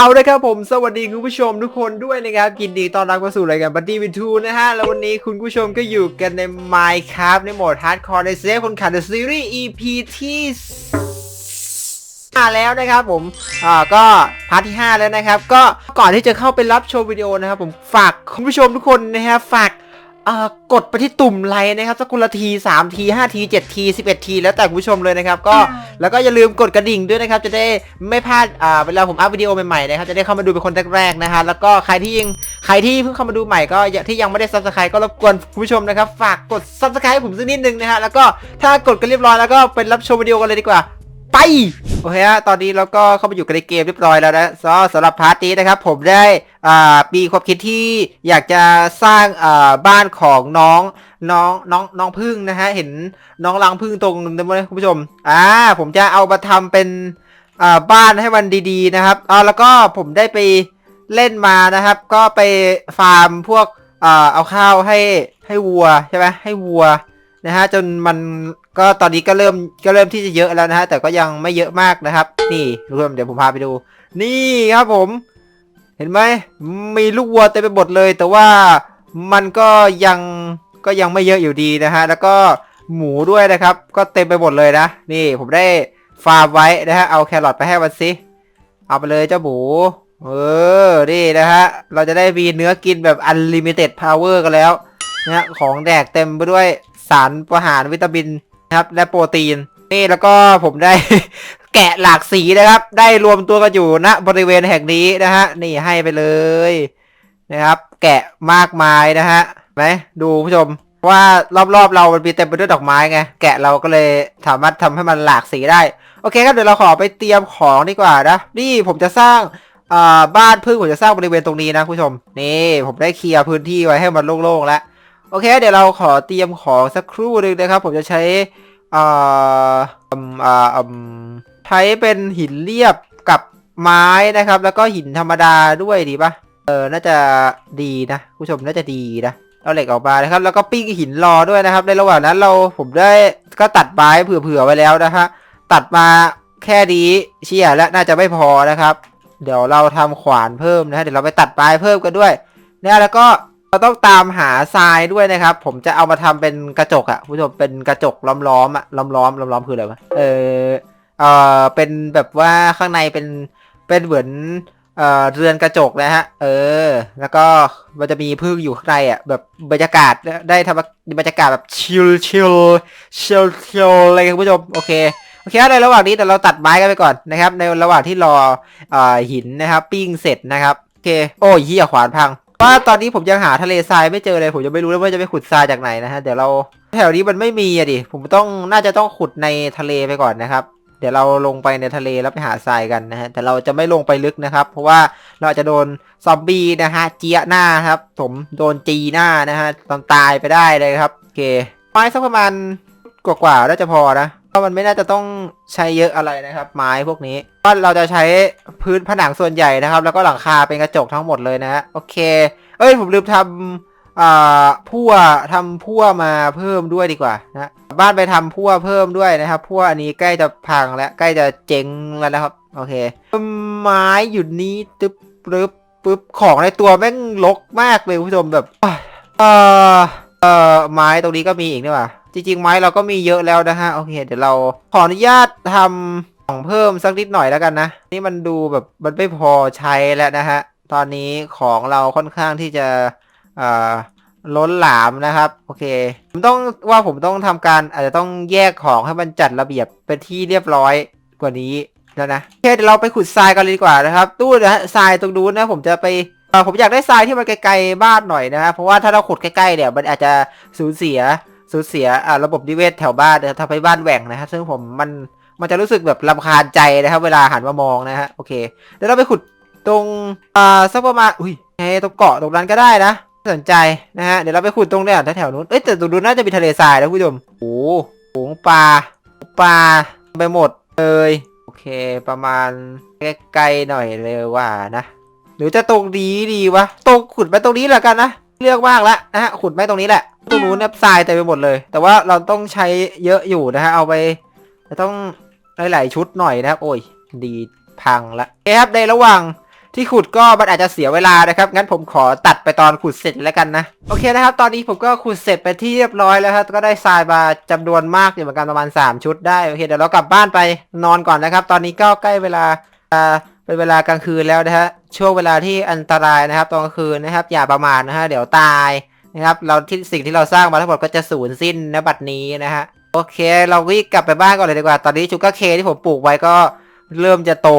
เอาเลยครับผมสวัสดีคุณผู้ชมทุกคนด้วยนะครับยินดีต้อนรับเข้าสู่รายการบัตตี้วิทูนะฮะ แล้ววันนี้คุณผู้ชมก็อยู่กันใน Minecraft ในโหมด Hardcore ในเซฟคนขัดซีรีส์ EP ที่มาแล้วนะครับผม อ่าก็พาร์ทที่ 5 แล้วนะครับ ก็ก่อนที่จะเข้าไปรับชมวิดีโอนะครับผมฝากคุณผู้ชมทุกคนนะฮะฝาก กดไปที่ตุ่มไลค์นะครับสักคนละที3ที5ที7ที11 ที แล้วแต่คุณผู้ชมเลยนะครับ ก็แล้วก็อย่าลืมกดกระดิ่งด้วยนะครับ จะได้ไม่พลาดอ่าเวลาผมอัพวิดีโอใหม่ๆนะครับจะได้เข้ามาดูเป็นคนแรกๆนะฮะแล้วก็ใครที่ยังใครที่เพิ่งเข้ามาดูใหม่ก็อย่าที่ยังไม่ได้ซับสไครต์ก็รบกวนคุณผู้ชมนะครับ ฝากกดซับสไครต์ผมสักนิดนึงนะฮะแล้วก็ถ้ากดกันเรียบร้อยแล้วก็เป็นรับชมวิดีโอกันเลยดีกว่า ไป โอเคฮะตอนนี้เราก็เข้ามาอยู่กันในเกมเรียบร้อยแล้วนะสำหรับพาร์ทนี้นะครับ ผมได้อ่ามีความคิดที่อยากจะสร้างอ่าบ้านของน้องน้องน้องน้องพึ่งนะฮะ เห็นน้องรังพึ่งตรงนั้นไหมคุณผู้ชมอ่าผมจะเอามาทำเป็นอ่าบ้านให้มันดีๆนะครับอ่าแล้วก็ผมได้ไปเล่นมานะครับ ก็ไปฟาร์มพวกอ่าเอาข้าวให้ให้วัวใช่ไหมให้วัวนะฮะจนมัน ก็ตอนนี้ก็เริ่มก็เริ่มที่จะเยอะแล้วนะฮะแต่ก็ยังไม่เยอะมากนะครับ นี่ทุกคนเดี๋ยวผมพาไปดู นี่ครับผม เห็นไหมมีลูกวัวเต็มไปหมดเลย แต่ว่ามันก็ยังก็ยังไม่เยอะอยู่ดีนะฮะแล้วก็หมูด้วยนะครับ ก็เต็มไปหมดเลยนะ นี่ผมได้ฟาร์มไว้นะฮะเอาแครอทไปให้มันสิเอาไปเลยเจ้าหมูเออ นี่นะฮะ เราจะได้มีเนื้อกินแบบ unlimited power กันแล้วนะฮะของแดกเต็มไปด้วยสารประหารวิตามิน นะครับ และโปรตีน นี่แล้วก็ผมได้ แกะหลากสีนะครับ ได้รวมตัวกันอยู่ณบริเวณแห่งนี้นะฮะ นี่ให้ไปเลยนะครับ แกะมากมายนะฮะไหมดูผู้ชมว่ารอบๆเรามันมีเต็มไปด้วยดอกไม้ไง แกะเราก็เลยสามารถทำให้มันหลากสีได้ โอเคครับเดี๋ยวเราขอไปเตรียมของดีกว่านะ นี่ผมจะสร้างอ่าบ้านพึ่งผมจะสร้างบริเวณตรงนี้นะผู้ชม นี่ผมได้เคลียร์พื้นที่ไว้ให้มันโล่งๆแล้ว โอเค เดี๋ยวเราขอเตรียมของสักครู่หนึ่งนะครับ ผมจะใช้อ่าอ่าใช้เป็นหินเรียบกับไม้นะครับ แล้วก็หินธรรมดาด้วยดีปะเออ น่าจะดีนะผู้ชมน่าจะดีนะเอาเหล็กออกมานะครับ แล้วก็ปิ้งหินรอด้วยนะครับ ในระหว่างนั้นเราผมได้ก็ตัดไม้เผื่อๆไว้แล้วนะฮะตัดมาแค่นี้เชี่ยและน่าจะไม่พอนะครับ เดี๋ยวเราทำขวานเพิ่มนะฮะเดี๋ยวเราไปตัดไม้เพิ่มกันด้วยเนี่ยแล้วก็ เราต้องตามหาทรายด้วยนะครับ ผมจะเอามาทำเป็นกระจกอะคุณผู้ชมเป็นกระจกล้อมๆอะล้อมๆล้อมๆคืออะไรวะเออเออเป็นแบบว่าข้างในเป็นเป็นเหมือนเอ่อเรือนกระจกนะฮะ เออ แล้วก็มันจะมีพึ่งอยู่ข้างในอะแบบบรรยากาศได้ทำบรรยากาศแบบชิลชิลชิลชิลอะไรคุณผู้ชมโอเคโอเคในระหว่างนี้เดี๋ยวเราตัดไม้กันไปก่อนนะครับ ในระหว่างที่รอเอ่อหินนะครับ ปิ้งเสร็จนะครับโอเคโอ้ยเหี้ยขวานพัง ว่าตอนนี้ผมยังหาทะเลทรายไม่เจอเลย ผมจะไม่รู้แล้วว่าจะไปขุดทรายจากไหนนะฮะ เดี๋ยวเราแถวนี้มันไม่มีอะดิ ผมต้องน่าจะต้องขุดในทะเลไปก่อนนะครับ เดี๋ยวเราลงไปในทะเลแล้วไปหาทรายกันนะฮะ แต่เราจะไม่ลงไปลึกนะครับ เพราะว่าเราอาจจะโดนซอมบี้นะฮะเจียหน้าครับ ผมโดนจีหน้านะฮะตอนตายไปได้เลยครับ โอเคไม้สักประมาณกว่าๆน่าจะพอนะ เพราะมันไม่น่าจะต้องใช้เยอะอะไรนะครับ ไม้พวกนี้ก็เราจะใช้พื้นผนังส่วนใหญ่นะครับ แล้วก็หลังคาเป็นกระจกทั้งหมดเลยนะโอเค เอ้ยผมลืมทำอ่าพั่วทำพั่วมาเพิ่มด้วยดีกว่านะบ้านไปทำพั่วเพิ่มด้วยนะครับพั่วอันนี้ใกล้จะพังแล้วใกล้จะเจ๊งแล้วนะครับโอเคไม้อยู่นี้ตึ๊บปึ๊บปึ๊บของในตัวแม่งลกมากเลยคุณผู้ชมแบบเออเออไม้ตรงนี้ก็มีอีกนี่หว่า จริงๆไม้เราก็มีเยอะแล้วนะฮะโอเค เดี๋ยวเราขออนุญาตทำของเพิ่มสักนิดหน่อยแล้วกันนะ นี่มันดูแบบมันไม่พอใช้แล้วนะฮะตอนนี้ของเราค่อนข้างที่จะอ่าล้นหลามนะครับโอเคผมต้องว่าผมต้องทำการอาจจะต้องแยกของให้มันจัดระเบียบเป็นที่เรียบร้อยกว่านี้แล้วนะโอเคเดี๋ยวเราไปขุดทรายกันเลยดีกว่านะครับตู้นะทรายตรงนู้นนะผมจะไปผมอยากได้ทรายที่มันไกลๆบ้านหน่อยนะฮะเพราะว่าถ้าเราขุดใกล้ๆเนี่ยมันอาจจะสูญเสีย สูญเสียอ่าระบบนิเวศแถวบ้านนะทำให้บ้านแหว่งนะฮะซึ่งผมมันมันจะรู้สึกแบบรำคาญใจนะครับ เวลาหันมามองนะฮะโอเคเดี๋ยวเราไปขุดตรงอ่าสักประมาณอุ้ยไอ้ตรงเกาะตรงนั้นก็ได้นะสนใจนะฮะเดี๋ยวเราไปขุดตรงเนี้ยแถวๆนู้นเอ้ยแต่ตรงนู้นน่าจะมีทะเลทรายนะคุณผู้ชมโอ้โหงปลาปลาไปหมดเลยโอเคประมาณใกล้ๆหน่อยเลยว่านะหรือจะตรงนี้ดีวะตรงขุดไปตรงนี้แหละกันนะ เลือกมากแล้วนะฮะขุดไปตรงนี้แหละตรงนู้นเนี่ยทรายเต็มไปหมดเลย แต่ว่าเราต้องใช้เยอะอยู่นะฮะเอาไปจะต้องหลายๆชุดหน่อยนะครับโอ้ยดีพังละโอเคครับในระหว่างที่ขุดก็มันอาจจะเสียเวลานะครับ งั้นผมขอตัดไปตอนขุดเสร็จแล้วกันนะ โอเคนะครับ ตอนนี้ผมก็ขุดเสร็จไปที่เรียบร้อยแล้วครับ ก็ได้ทรายมาจำนวนมากอยู่เหมือนกันประมาณ 3 ชุดได้ โอเค เดี๋ยวเรากลับบ้านไปนอนก่อนนะครับ ตอนนี้ก็ใกล้เวลาอ่า เป็นเวลากลางคืนแล้วนะฮะช่วงเวลาที่อันตรายนะครับตอนกลางคืนนะครับ อย่าประมาทนะฮะเดี๋ยวตายนะครับ เราที่สิ่งที่เราสร้างมาทั้งหมดก็จะสูญสิ้นณบัดนี้นะฮะโอเค เราวิ่งกลับไปบ้านก่อนเลยดีกว่า ตอนนี้ชูการ์เคที่ผมปลูกไว้ก็เริ่มจะโต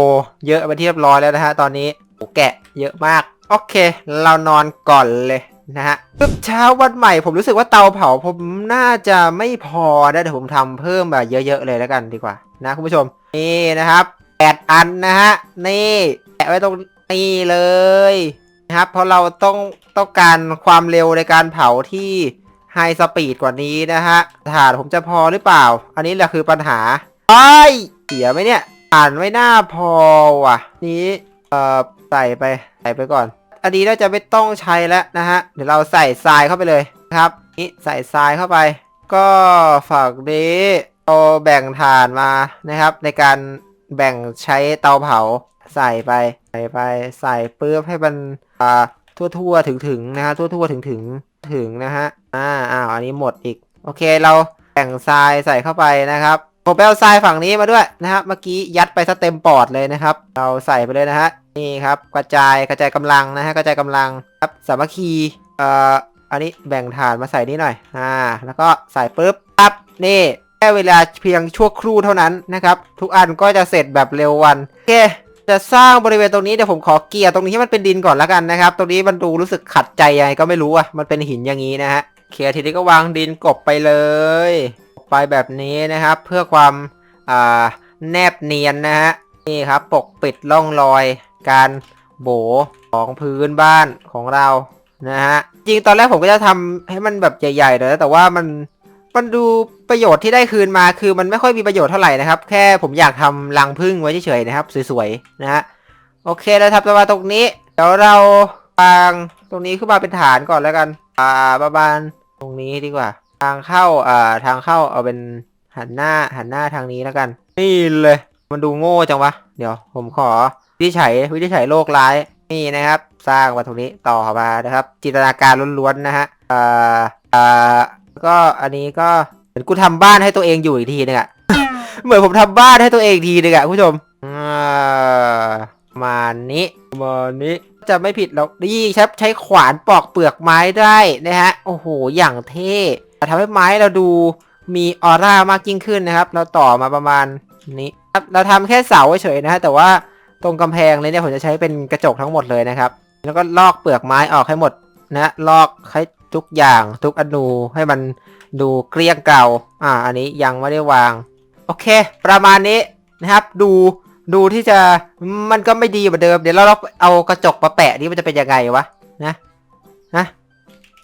เยอะไปที่เรียบร้อยแล้วนะฮะตอนนี้โอแกะเยอะมาก โอเค เรานอนก่อนเลยนะฮะปึ๊บเช้าวันใหม่ผมรู้สึกว่าเตาเผาผมน่าจะไม่พอนะเดี๋ยวผมทำเพิ่มแบบเยอะ ๆ เลยแล้วกันดีกว่านะคุณผู้ชมนี่นะครับ แปดอันนะฮะ นี่แปะไว้ตรงนี้เลยนะครับ เพราะเราต้องต้องการความเร็วในการเผาที่ไฮสปีดกว่านี้นะฮะถาดผมจะพอหรือเปล่า อันนี้แหละคือปัญหาไอ้เสียไหมเนี่ยอ่านไม่น่าพอว่ะ นี้เอ่อใส่ไปใส่ไปก่อน อันนี้เราจะไม่ต้องใช้แล้วนะฮะ เดี๋ยวเราใส่ทรายเข้าไปเลยนะครับนี่ใส่ทรายเข้าไป ก็ฝั่งนี้เราแบ่งฐานมานะครับ ในการ แบ่งใช้เตาเผาใส่ไป ใส่ไปใส่ปุ๊บให้มันอ่าทั่วๆถึงๆนะฮะทั่วๆถึงๆถึงนะฮะอ่าอ้าวอันนี้หมดอีก โอเคเราแบ่งทรายใส่เข้าไปนะครับผมไปเอาทรายฝั่งนี้มาด้วยนะครับเมื่อกี้ยัดไปซะเต็มปอดเลยนะครับ เราใส่ไปเลยนะฮะนี่ครับกระจายกระจายกำลังนะฮะกระจายกำลังครับสามัคคีเอ่ออันนี้แบ่งฐานมาใส่นี่หน่อยอ่าแล้วก็ใส่ปุ๊บปั๊บนี่ แค่เวลาเพียงชั่วครู่เท่านั้นนะครับ ทุกอันก็จะเสร็จแบบเร็ววันโอเคจะสร้างบริเวณตรงนี้เดี๋ยวผมขอเกลี่ยตรงนี้ให้มันเป็นดินก่อนแล้วกันนะครับ ตรงนี้มันดูรู้สึกขัดใจยังไงก็ไม่รู้อะมันเป็นหินอย่างนี้นะฮะเคลียร์ทีนี้ก็วางดินกบไปเลยกไปแบบนี้นะครับ เพื่อความอ่าแนบเนียนนะฮะนี่ครับปกปิดร่องรอยการโบของพื้นบ้านของเรานะฮะจริงตอนแรกผมก็จะทำให้มันแบบใหญ่ๆเลยแต่ว่ามัน มันดูประโยชน์ที่ได้คืนมาคือมันไม่ค่อยมีประโยชน์เท่าไหร่นะครับ แค่ผมอยากทำรังผึ้งไว้เฉยๆนะครับ สวยๆนะฮะโอเคแล้วทับมาตรงนี้เดี๋ยวเราวางตรงนี้ขึ้นมาเป็นฐานก่อนแล้วกัน อ่าประมาณตรงนี้ดีกว่า ทางเข้าอ่าทางเข้าเอาเป็นหันหน้าหันหน้าทางนี้แล้วกัน นี่เลย มันดูโง่จังวะ เดี๋ยวผมขอวิธีใช้วิธีใช้โลกร้ายนี่นะครับ สร้างมาตรงนี้ต่อมานะครับ จินตนาการล้วนๆนะฮะอ่าอ่า ก็อันนี้ก็เหมือนกูทำบ้านให้ตัวเองอยู่อีกทีนึงอะเหมือนผมทำบ้านให้ตัวเองทีนึงอะคุณผู้ชมอ่าประมาณนี้ประมาณนี้จะไม่ผิดแล้วนี่ครับใช้ขวานปอกเปลือกไม้ได้นะฮะโอ้โหอย่างเท่ทำให้ไม้เราดูมีออร่ามากยิ่งขึ้นนะครับ เราต่อมาประมาณนี้ครับเราทำแค่เสาเฉยๆนะฮะแต่ว่าตรงกำแพงเลยเนี่ยผมจะใช้เป็นกระจกทั้งหมดเลยนะครับ แล้วก็ลอกเปลือกไม้ออกให้หมดนะลอกให้ ทุกอย่างทุกอนูให้มันดูเกลี้ยงเก่า อ่า อันนี้ยังไม่ได้วาง โอเค ประมาณนี้นะครับ ดูดูที่จะมันก็ไม่ดีเหมือนเดิม เดี๋ยวเราเอากระจกมาแปะนี่มันจะเป็นยังไงวะนะนะ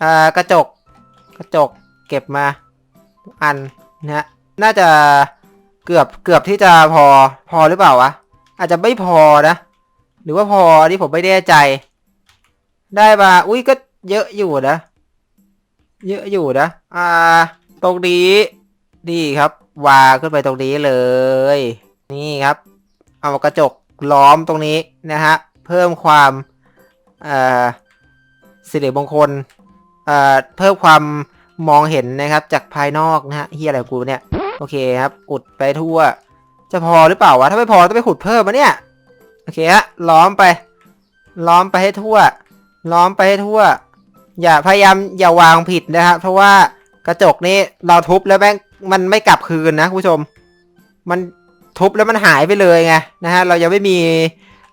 อ่ากระจกกระจกเก็บมาอันนะน่าจะเกือบเกือบที่จะพอพอหรือเปล่าวะอาจจะไม่พอนะ หรือว่าพออันนี้ผมไม่แน่ใจ ได้มาอุ้ยก็เยอะอยู่นะ เยอะอยู่นะ อ่า ตรงนี้ นี่ครับ วางขึ้นไปตรงนี้เลย นี่ครับ เอากระจกล้อมตรงนี้นะฮะ เพิ่มความเอ่อสิริมงคลเอ่อเพิ่มความมองเห็นนะครับ จากภายนอกนะฮะเฮียอะไรกูเนี่ย โอเคครับ อุดไปทั่ว จะพอหรือเปล่าวะ ถ้าไม่พอต้องไปขุดเพิ่มมะเนี่ย โอเคฮะ ล้อมไป ล้อมไปให้ทั่ว ล้อมไปให้ทั่ว อย่าพยายามอย่าวางผิดนะครับเพราะว่ากระจกนี้เราทุบแล้วแม่งมันไม่กลับคืนนะคุณผู้ชม มันทุบแล้วมันหายไปเลยไงนะฮะเรายังไม่มี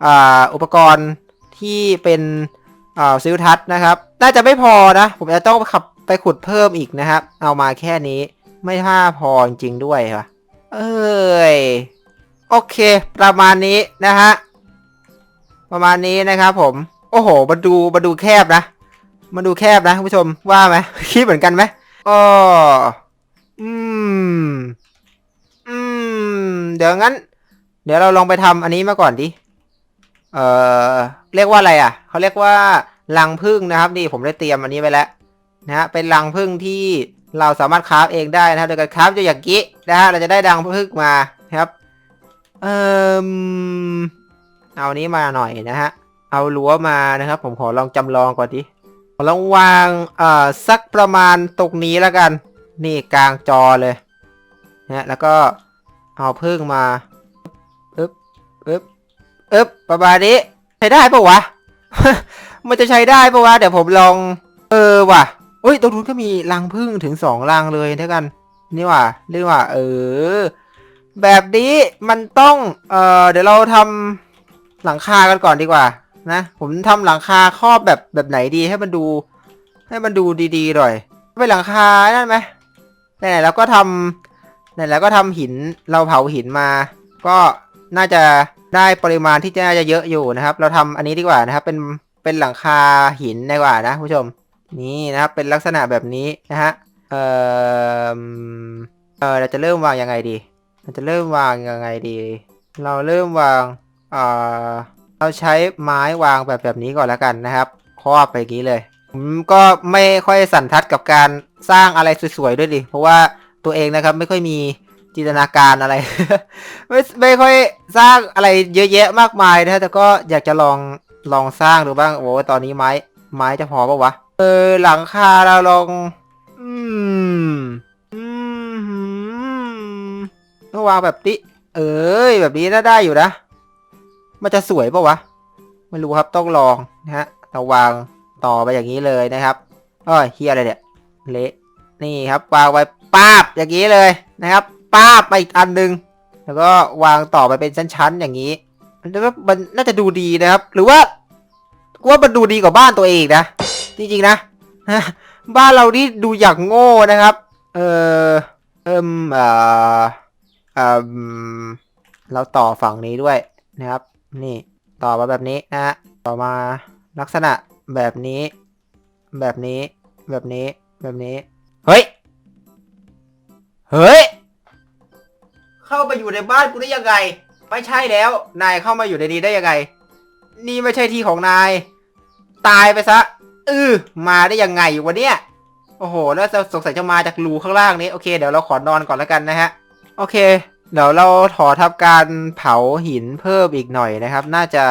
อ,อุปกรณ์ที่เป็นซิลทัศนะครับ น่าจะไม่พอนะ ผมจะต้องขับไปขุดเพิ่มอีกนะครับ เอามาแค่นี้ไม่ท่าพอจริงด้วยวะเอ้ยโอเค ประมาณนี้นะฮะประมาณนี้นะครับผม โอ้โหมาดูมาดูแคบนะ มันดูแคบนะคุณผู้ชมว่าไหมคิดเหมือนกันไหมอ๋ออืม อืม เดี๋ยวงั้น เดี๋ยวเราลองไปทำอันนี้มาก่อนดิ เอ่อ เรียกว่าอะไรอะ เขาเรียกว่ารังผึ้งนะครับ นี่ผมได้เตรียมอันนี้ไว้แล้วนะฮะ เป็นรังผึ้งที่เราสามารถคราฟเองได้นะครับโดยการคราฟจะอย่างกี้นะฮะ เราจะได้รังผึ้งมาครับ เอ่อเอาอันนี้มาหน่อยนะฮะ เอารั้วมานะครับ ผมขอลองจำลองก่อนดิ ลองวางเอ่อสักประมาณตรงนี้แล้วกัน นี่กลางจอเลยนะแล้วก็เอาพึ่งมาอึ๊บอึ๊บอึ๊บประมาณนี้ใช้ได้ปะวะ มันจะใช้ได้ปะวะ เดี๋ยวผมลอง เออว่ะเอ้ยตรงนู้นก็มีรังพึ่งถึงสองรังเลยเท่ากัน นี่ว่ะเรียกว่าเออ แบบนี้มันต้อง เออเดี๋ยวเราทำหลังคากันก่อนดีกว่า นะ ผมทำหลังคาครอบแบบแบบไหนดีให้มันดู ให้มันดูดีๆหน่อยเป็นหลังคานั่นไหมไหนๆเราก็ทำไหนๆเราก็ทำหินเราเผาหินมา ก็น่าจะได้ปริมาณที่จะน่าจะเยอะอยู่นะครับ เราทำอันนี้ดีกว่านะครับ เป็นเป็นหลังคาหินดีกว่านะผู้ชม นี่นะครับเป็นลักษณะแบบนี้นะฮะเออเออเราจะเริ่มวางยังไงดีเราจะเริ่มวางยังไงดี เราเริ่มวางอ่อ เราใช้ไม้วางแบบแบบนี้ก่อนแล้วกันนะครับครอบไปอย่างนี้เลย ผมก็ไม่ค่อยสันทัดกับการสร้างอะไรสวยๆด้วยดิ เพราะว่าตัวเองนะครับไม่ค่อยมีจินตนาการอะไร ไม่ไม่ค่อยสร้างอะไรเยอะแยะมากมายนะแต่ก็อยากจะลองลองสร้างดูบ้าง โอ้ตอนนี้ไม้ไม้จะพอปะวะ เออหลังคาเราลองอืมอืมก็วางแบบนี้เอ้ยแบบนี้น่าได้อยู่นะ มันจะสวยปะวะ ไม่รู้ครับต้องลองนะฮะเราวางต่อไปอย่างนี้เลยนะครับอ้อยเฮียอะไรเนี่ยเละนี่ครับวางไว้ป้าบอย่างนี้เลยนะครับป้าบไปอีกอันหนึง แล้วก็วางต่อไปเป็นชั้นๆอย่างนี้มันจะว่ามันน่าจะดูดีนะครับ หรือว่ากว่ามันดูดีกว่าบ้านตัวเองนะจริงๆนะบ้านเรานี่ดูอย่างโง่นะครับ เออเอิมอ่อเอ่มเราต่อฝั่งนี้ด้วยนะครับ นี่ต่อมาแบบนี้นะฮะต่อมาลักษณะแบบนี้ แบบนี้ แบบนี้ แบบนี้ เฮ้ย เฮ้ย เข้ามาอยู่ในบ้านกูได้ยังไง ไม่ใช่แล้ว นายเข้ามาอยู่ในนี้ได้ยังไง นี่ไม่ใช่ที่ของนาย ตายไปซะเออมาได้ยังไงวะเนี่ย โอ้โห แล้วสงสัยจะมาจากรูข้างล่างนี้ โอเค เดี๋ยวเราขอนอนก่อนแล้วกันนะฮะ โอเค เดี๋ยวเราขอทำการเผาหินเพิ่มอีกหน่อยนะครับ น่าจะ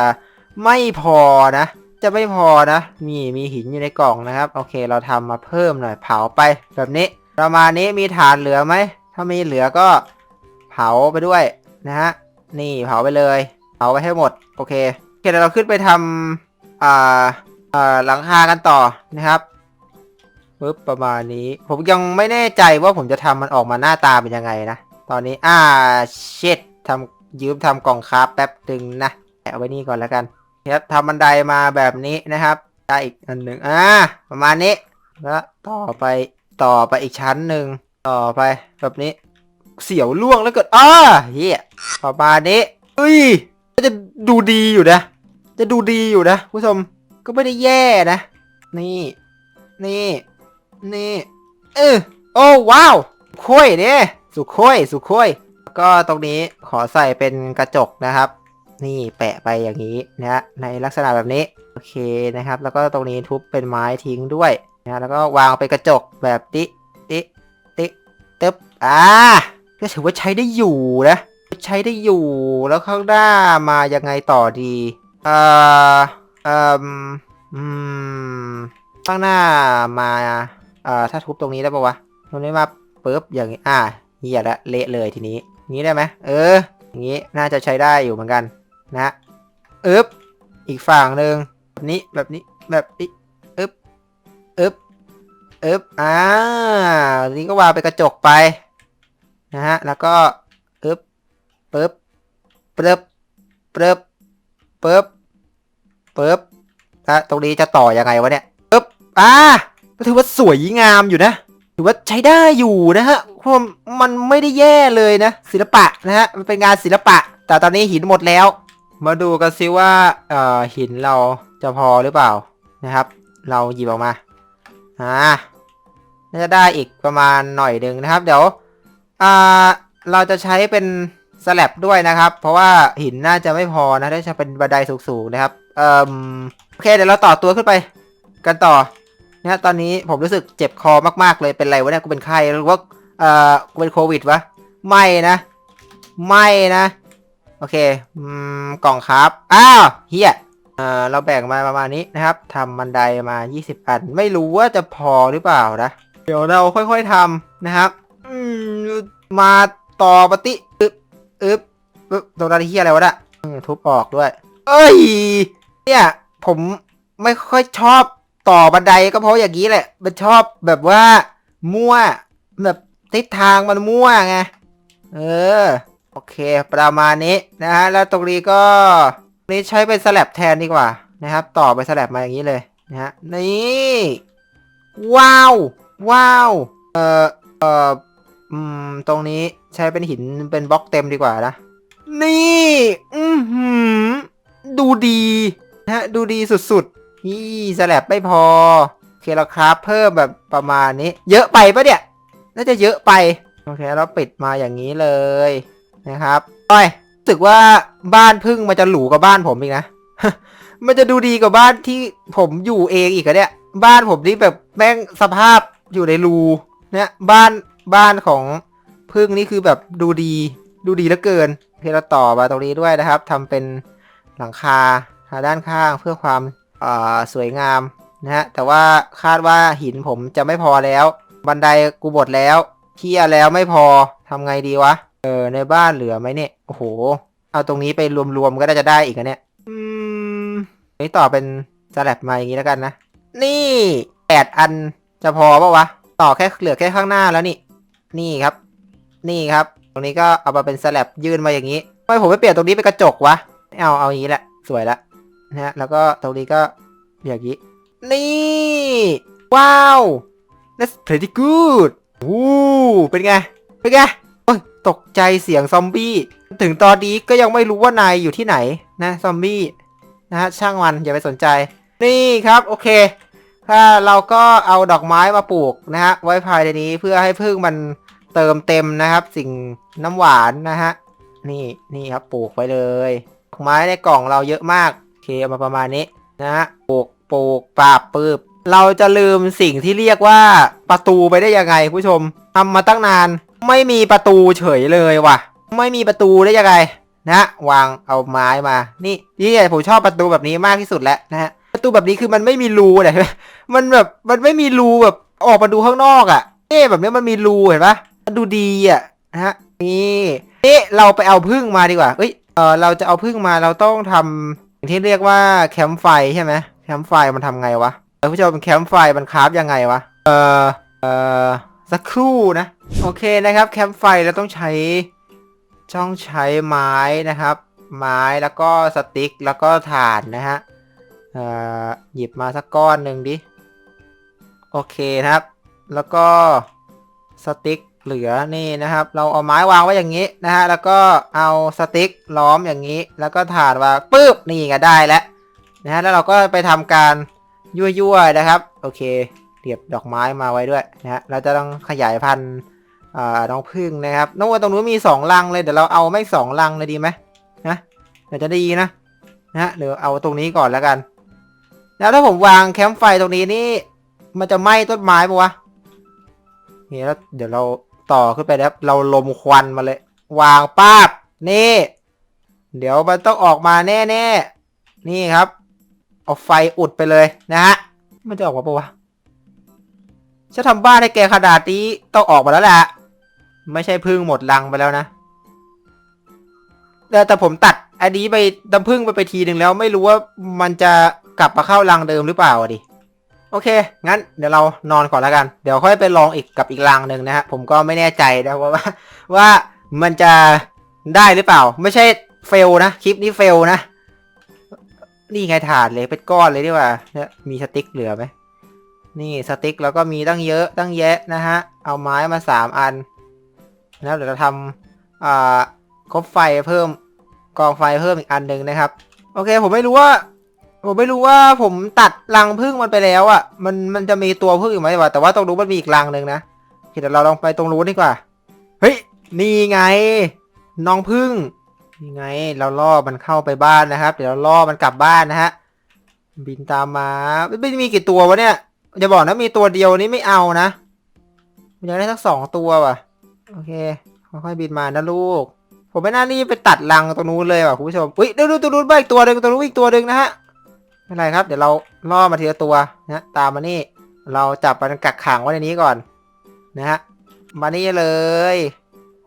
ไม่พอนะ จะไม่พอนะ มีมีหินอยู่ในกล่องนะครับ โอเค เราทำมาเพิ่มหน่อยเผาไปแบบนี้ ประมาณนี้มีฐานเหลือไหม ถ้ามีเหลือก็เผาไปด้วยนะฮะ นี่เผาไปเลย เผาไปให้หมด โอเคโอเคเดี๋ยวเราขึ้นไปทำอ่าอ่อหลังคากันต่อนะครับปึ๊บประมาณนี้ ผมยังไม่แน่ใจว่าผมจะทำมันออกมาหน้าตาเป็นยังไงนะ ตอนนี้อ่าเช็ดทำยืมทำกล่องคราฟแป๊บดึงนะแปะไว้นี่ก่อนแล้วกันครับทำบันไดมาแบบนี้นะครับ ได้อีกอันหนึ่งอ่าประมาณนี้แล้วต่อไปต่อไปอีกชั้นหนึ่งต่อไปแบบนี้ เสียวล่วงแล้วเกิดอ้าเฮียประมาณนี้อุ้ยก็จะดูดีอยู่นะ จะดูดีอยู่นะผู้ชมก็ไม่ได้แย่นะ นี่ นี่ นี่ เออโอ้ว้าวคุยเนี่ย สุคุยสุคุยแล้วก็ตรงนี้ขอใส่เป็นกระจกนะครับ นี่แปะไปอย่างนี้นะฮะในลักษณะแบบนี้ โอเคนะครับ แล้วก็ตรงนี้ทุบเป็นไม้ทิ้งด้วยนะแล้วก็วางเป็นกระจกแบบติติติตึ๊บอ่าก็ถือว่าใช้ได้อยู่นะ ใช้ได้อยู่แล้วข้างหน้ามายังไงต่อดีเอ่อเอ่ออืมข้างหน้ามาเอ่อถ้าทุบตรงนี้ได้ปะวะตรงนี้มาปุ๊บอย่างนี้อ่า เหี้ยละเละเลยทีนี้นี้ได้ไหมเอออย่างนี้น่าจะใช้ได้อยู่เหมือนกันนะอึ๊บอีกฝั่งหนึ่งแบบนี้แบบนี้แบบนี้อึ๊บอึ๊บอึ๊บอ่าทีนี้ก็วางไปกระจกไปนะฮะแล้วก็อึ๊บปึ๊บปึ๊บปึ๊บปึ๊บปึ๊บแล้วตรงนี้จะต่อยังไงวะเนี่ยปึ๊บอ่าก็ถือว่าสวยงามอยู่นะ ถือว่าใช้ได้อยู่นะฮะ เพราะมันไม่ได้แย่เลยนะ ศิลปะนะฮะมันเป็นงานศิลปะ แต่ตอนนี้หินหมดแล้ว มาดูกันซิว่าเอ่อหินเราจะพอหรือเปล่านะครับ เราหยิบออกมาอ่าน่าจะได้อีกประมาณหน่อยหนึ่งนะครับ เดี๋ยวอ่าเราจะใช้เป็นสแลบด้วยนะครับ เพราะว่าหินน่าจะไม่พอนะถ้าจะเป็นบันไดสูงๆนะครับเอ่อโอเคเดี๋ยวเราต่อตัวขึ้นไป กันต่อนะตอนนี้ผมรู้สึกเจ็บคอมากๆเลยเป็นไรวะเนี่ยกูเป็นไข้หรือว่า เอ่อกูเป็นโควิดวะ ไม่นะ ไม่นะ โอเคอืมกล่องครับ อ้าวเฮียเอ่าเราแบ่งมาประมาณนี้นะครับทำบันไดมา 20 อัน ไม่รู้ว่าจะพอหรือเปล่านะ เดี๋ยวเราค่อยๆทำนะครับ อืม มาต่อปฏิอึบอึบอึบตรงนั้นที่อะไรวะน่ะทุบออกด้วย เอ้ย เนี่ยผมไม่ค่อยชอบต่อบันไดก็เพราะอย่างนี้แหละ มันชอบแบบว่ามั่วแบบ ทิศทางมันมั่วไง เออ โอเค ประมาณนี้นะฮะ แล้วตรงนี้ก็นี่ใช้เป็นสลับแทนดีกว่านะครับ ต่อไปสลับมาอย่างนี้เลยนะฮะ นี่ ว้าว ว้าว เอ่อ เอ่อ อืม ตรงนี้ใช้เป็นหินเป็นบล็อกเต็มดีกว่านะ นี่ อือหือ ดูดีนะฮะ ดูดีสุดๆนี่สลับไม่พอ โอเคเราคราฟเพิ่มแบบประมาณนี้ เยอะไปปะเนี่ย น่าจะเยอะไปโอเคเราปิดมาอย่างนี้เลยนะครับโอ้ยรู้สึกว่าบ้านพึ่งมันจะหรูกว่าบ้านผมอีกนะ มันจะดูดีกว่าบ้านที่ผมอยู่เองอีกอะเนี่ยบ้านผมนี่แบบแม่งสภาพอยู่ในรูเนี่ยบ้านบ้านของพึ่งนี่คือแบบดูดีดูดีเหลือเกินเคเราต่อมาตรงนี้ด้วยนะครับทำเป็นหลังคาทางด้านข้างเพื่อความอ่าสวยงามนะฮะแต่ว่าคาดว่าหินผมจะไม่พอแล้ว บันไดกูบดแล้วเที่ยแล้วไม่พอทำไงดีวะ เออ ในบ้านเหลือไหมเนี่ย โอ้โห เอาตรงนี้ไปรวมๆก็น่าจะได้อีกอะเนี่ย อืมนี่ต่อเป็นสลับมาอย่างนี้แล้วกันนะ นี่แปดอันจะพอปะวะ ต่อแค่เหลือแค่ข้างหน้าแล้วนี่ นี่ครับ นี่ครับ ตรงนี้ก็เอามาเป็นสลับยื่นมาอย่างนี้ทำไมผมไม่เปลี่ยนตรงนี้เป็นกระจกวะไม่เอาเอาอย่างนี้แหละ สวยละนะฮะ แล้วก็ตรงนี้ก็อย่างนี้ นี่ ว้าว that's pretty good วู้เป็นไง เป็นไงโอ้ยตกใจเสียงซอมบี้ ถึงตอนนี้ก็ยังไม่รู้ว่านายอยู่ที่ไหนนะซอมบี้นะฮะช่างมันอย่าไปสนใจ นี่ครับโอเคถ้าเราก็เอาดอกไม้มาปลูกนะฮะไว้ภายในนี้เพื่อให้พึ่งมันเติมเต็มนะครับ สิ่งน้ำหวานนะฮะนี่นี่ครับปลูกไว้เลยดอกไม้ในกล่องเราเยอะมากโอเคเอามาประมาณนี้นะฮะปลูกปลูกปราบปืบ เราจะลืมสิ่งที่เรียกว่าประตูไปได้ยังไงผู้ชมทำมาตั้งนาน ไม่มีประตูเฉยเลยว่ะ ไม่มีประตูได้ยังไงนะวางเอาไม้มา นี่นี่ผมชอบประตูแบบนี้มากที่สุดแล้วนะฮะประตูแบบนี้คือมันไม่มีรูเลยมันแบบมันไม่มีรูแบบออกมาดูข้างนอกอะ่ะเอ๊แบบนี้มันมีรูเห็นปะมันดูดีอะ่ะนะฮะนี่เอ๊ะเราไปเอาพึ่งมาดีกว่าเอ้ยเออเราจะเอาพึ่งมาเราต้องทำอย่างที่เรียกว่าแคมป์ไฟใช่ไหมแคมป์ไฟมันทำไงวะ เออผู้ชมแคมป์ไฟมันคราฟยังไงวะ เออเออสักครู่นะ โอเคนะครับ แคมป์ไฟเราต้องใช้ช่องใช้ไม้นะครับ ไม้แล้วก็สติ๊กแล้วก็ถ่านนะฮะ เอ่อ หยิบมาสักก้อนหนึ่งดิ โอเคนะครับ แล้วก็สติ๊กเหลือนี่นะครับ เราเอาไม้วางไว้อย่างนี้นะฮะ แล้วก็เอาสติ๊กล้อมอย่างนี้ แล้วก็ถ่านวางปึ๊บ นี่ก็ได้แล้วนะฮะ แล้วเราก็ไปทำการ ยั่วๆนะครับ โอเคเรียบดอกไม้มาไว้ด้วยนะฮะเราจะต้องขยายพันธุ์น้องพึ่งนะครับน้องว่าตรงนู้นมีสองรังเลยเดี๋ยวเราเอาไม่สองรังเลยดีไหมนะเดี๋ยวจะดีนะนะฮะเดี๋ยวเอาตรงนี้ก่อนแล้วกัน แล้วถ้าผมวางแคมป์ไฟตรงนี้นี่มันจะไหม้ต้นไม้ปะวะนี่แล้วเดี๋ยวเราต่อขึ้นไปนะครับ เราลมควันมาเลย วางป้าบนี่ เดี๋ยวมันต้องออกมาแน่ๆนี่ครับ เอาไฟอุดไปเลยนะฮะ มันจะออกมาปะวะจะทำบ้านให้แกขนาดนี้ต้องออกมาแล้วแหละ ไม่ใช่พึ่งหมดรังไปแล้วนะแต่แต่ผมตัดอันนี้ไปดำพึ่งไปไปทีหนึ่งแล้วไม่รู้ว่ามันจะกลับมาเข้ารังเดิมหรือเปล่าดิ โอเค งั้นเดี๋ยวเรานอนก่อนแล้วกัน เดี๋ยวค่อยไปลองอีกกับอีกรังหนึ่งนะฮะ ผมก็ไม่แน่ใจนะว่าว่าว่ามันจะได้หรือเปล่า ไม่ใช่เฟลนะ คลิปนี้เฟลนะ นี่ไงถาดเลยเป็นก้อนเลยดีกว่าเนี่ยมีสติ๊กเหลือไหมนี่สติ๊กแล้วก็มีตั้งเยอะตั้งแยะนะฮะ เอาไม้มาสามอันแล้วเดี๋ยวเราทำอ่าคบไฟเพิ่มกองไฟเพิ่มอีกอันหนึ่งนะครับ โอเค ผมไม่รู้ว่า ผมไม่รู้ว่าผมตัดรังพึ่งมันไปแล้วอะ่ะ มันมันจะมีตัวพึ่งอยู่ไหมวะแต่ว่าตรงนู้นมันมีอีกรังหนึ่งนะเคเดี๋ยวเราลองไปตรงนู้นดีกว่า เฮ้ยนี่ไง น้องพึ่ง นี่ไง เราล่อมันเข้าไปบ้านนะครับ เดี๋ยวเราล่อมันกลับบ้านนะฮะ บินตามมาไม่ไม่มีกี่ตัววะเนี่ยอย่าบอกนะมีตัวเดียวนี้ไม่เอานะมันอยากได้สักสองตัวว่ะ โอเค ค่อยๆบินมานะลูก ผมไม่น่ารีบไปตัดรังตรงนู้นเลยว่ะคุณผู้ชมอุ้ยดี๋ยวดูตรงนู้นบ้างอีกตัวหนึ่งตรงนู้นอีกตัวหนึ่งนะฮะ ไม่เป็นไรครับ เดี๋ยวเราล่อมาทีละตัวนะตามมานี่ เราจับมันกักขังไว้ในนี้ก่อน นะฮะ มานี่เลย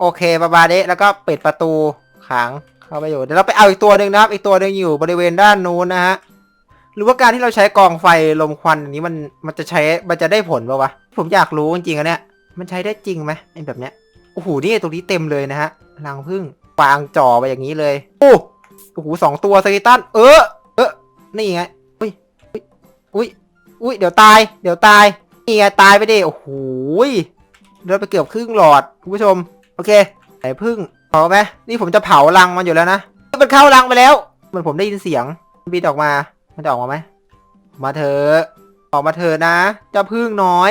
โอเคประมาณนี้แล้วก็ปิดประตู ขังเข้าไปอยู่เดี๋ยวเราไปเอาอีกตัวหนึ่งนะครับ อีกตัวหนึ่งอยู่บริเวณด้านนู้นนะฮะหรือว่าการที่เราใช้กองไฟลมควันอันนี้มันมันจะใช้มันจะได้ผลปะวะผมอยากรู้จริงๆอะเนี่ยมันใช้ได้จริงไหมไอ้แบบเนี้ยโอ้โหนี่ตรงนี้เต็มเลยนะฮะรังพึ่งวางจ่อไปอย่างนี้เลยโอ้โอ้โหสองตัวสกิตันเออเออนี่ไงอุ้ยอุ้ยอุ้ยอุ้ยเดี๋ยวตายเดี๋ยวตายนี่ไงตายไปดิโอ้โหเดินไปเกือบครึ่งหลอดคุณผู้ชม โอเคไอ้พึ่ง เผาไหมนี่ผมจะเผารังมันอยู่แล้วนะมันเข้ารังไปแล้วเหมือนผมได้ยินเสียงมันบินออกมา มันจะออกมาไหมมาเถอะออกมาเถอะนะเจ้าพึ่งน้อย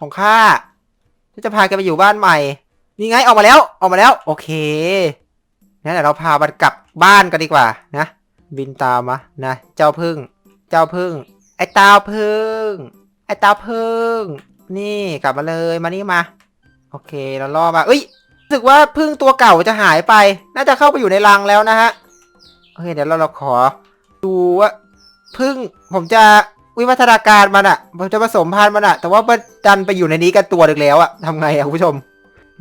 ของข้าจะพาแกไปอยู่บ้านใหม่ นี่ไงออกมาแล้วออกมาแล้ว โอเคงั้นเดี๋ยวเราพามันกลับบ้านกันดีกว่านะ บินตามมานะเจ้าพึ่ง เจ้าพึ่ง ไอ้ตาพึ่ง ไอ้ตาพึ่ง นี่กลับมาเลยมานี่มา โอเคเราล่อมาเอ้ย รู้สึกว่าพึ่งตัวเก่าจะหายไป น่าจะเข้าไปอยู่ในรังแล้วนะฮะโอเคเดี๋ยวเราเราขอ ดูว่าพึ่งผมจะวิวัฒนาการมันอะผมจะผสมพันธุ์มันอะแต่ว่ามันดันไปอยู่ในนี้กันตัวหนึ่งแล้วอะทำไงอะคุณผู้ชม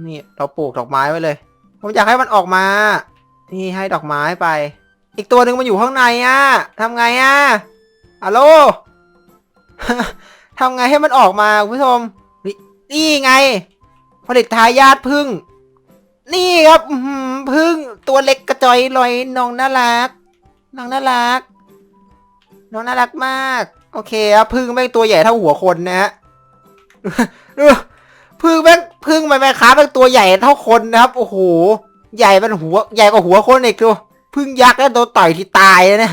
นี่เราปลูกดอกไม้ไว้เลย ผมอยากให้มันออกมา นี่ให้ดอกไม้ไป อีกตัวหนึ่งมันอยู่ข้างในอะทำไงอะฮัลโลทำไงให้มันออกมาคุณผู้ชม นี่นี่ไง ผลิตทายาทพึ่ง นี่ครับอื้อหือพึ่งตัวเล็กกระจอยลอยน้องน่ารัก น้องน่ารัก น้องน่ารักมาก โอเคครับพึ่งแม่งตัวใหญ่เท่าหัวคนนะฮะ ดูพึ่งแม่งพึ่งมันแม่ค้าแม่งตัวใหญ่เท่าคนนะครับ โอ้โห ใหญ่เป็นหัว ใหญ่กว่าหัวคนอีกดูพึ่งยักษ์แล้วโดนต่อยที่ตายนะ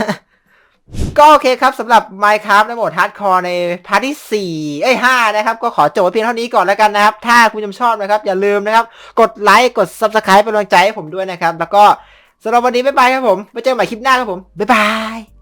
ก็โอเคครับสำหรับ Minecraft ในโหมดฮาร์ดคอร์ในพาร์ทที่ 4 เอ้ย 5 นะครับ ก็ขอจบว้เพียงเท่านี้ก่อนแล้วกันนะครับ ถ้าคุณผู้ชมชอบนะครับ อย่าลืมนะครับ กดไลค์กด Subscribe เป็นกำลังใจให้ผมด้วยนะครับ แล้วก็สำหรับวันนี้บ๊ายบายครับผมไว้เจอกันใหม่คลิปหน้าครับผมบ๊ายบาย